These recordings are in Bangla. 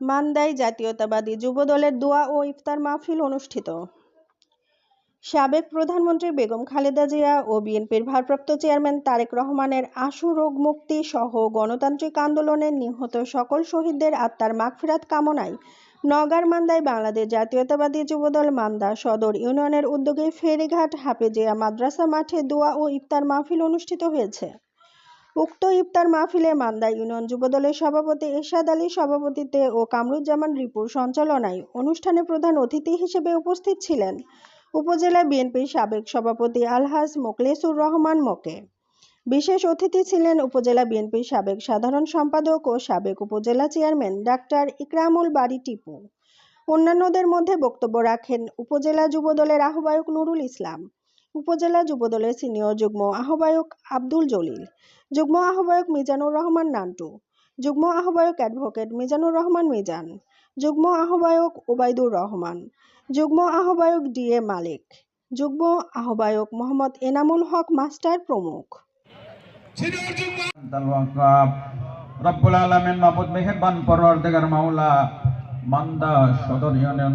মান্দায় জাতীয়তাবাদী যুবদলের দোয়া ও ইফতার মাহফিল অনুষ্ঠিত। সাবেক প্রধানমন্ত্রী বেগম খালেদা জিয়া ও বিএনপির ভারপ্রাপ্ত চেয়ারম্যান তারেক রহমানের আশু রোগ মুক্তি সহ গণতান্ত্রিক আন্দোলনে নিহত সকল শহীদদের আত্মার মাগফিরাত কামনায় নওগাঁর মান্দায় বাংলাদেশ জাতীয়তাবাদী যুবদল মান্দা সদর ইউনিয়নের উদ্যোগে ফেরিঘাট হাফেজিয়া মাদ্রাসা মাঠে দোয়া ও ইফতার মাহফিল অনুষ্ঠিত হয়েছে। উক্ত ইফতার মাহফিলে মান্দা ইউনিয়ন যুবদলের সভাপতি এরশাদ আলীর সভাপতিত্বে ও কামরুজ্জামান রিপুর সঞ্চালনায় অনুষ্ঠানে প্রধান অতিথি হিসেবে উপস্থিত ছিলেন উপজেলা বিএনপির সাবেক সভাপতি আলহাজ মোকলেসুর রহমান মোকে। বিশেষ অতিথি ছিলেন উপজেলা বিএনপির সাবেক সাধারণ সম্পাদক ও সাবেক উপজেলা চেয়ারম্যান ডাক্তার ইকরামুল বাড়ি টিপু। অন্যান্যদের মধ্যে বক্তব্য রাখেন উপজেলা যুবদলের আহ্বায়ক নুরুল ইসলাম। উপজেলা যুবদলের সিনিয়র যুগ্ম আহ্বায়ক আব্দুল জলিল যুগ্ম আহ্বায়ক মিজানুর রহমান নান্টু যুগ্ম আহ্বায়ক অ্যাডভোকেট মিজানুর রহমান মিজান যুগ্ম আহ্বায়ক ওবায়দুর রহমান যুগ্ম আহ্বায়ক ডি এ মালিক যুগ্ম আহ্বায়ক মোহাম্মদ এনামুল হক মাস্টার প্রমুখ রব্বুল আলামিন মাহবুব মেহেরবান পরওয়ারদিগার মাওলা মান্দা সদর ইউনিয়ন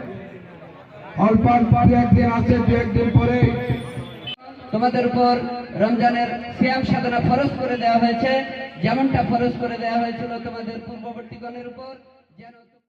অল্প আছে তোমাদের উপর রমজানের শ্যাম সাধনা ফরজ করে দেওয়া হয়েছে, যেমনটা ফরজ করে দেওয়া হয়েছিল তোমাদের পূর্ববর্তী গণের উপর, যেন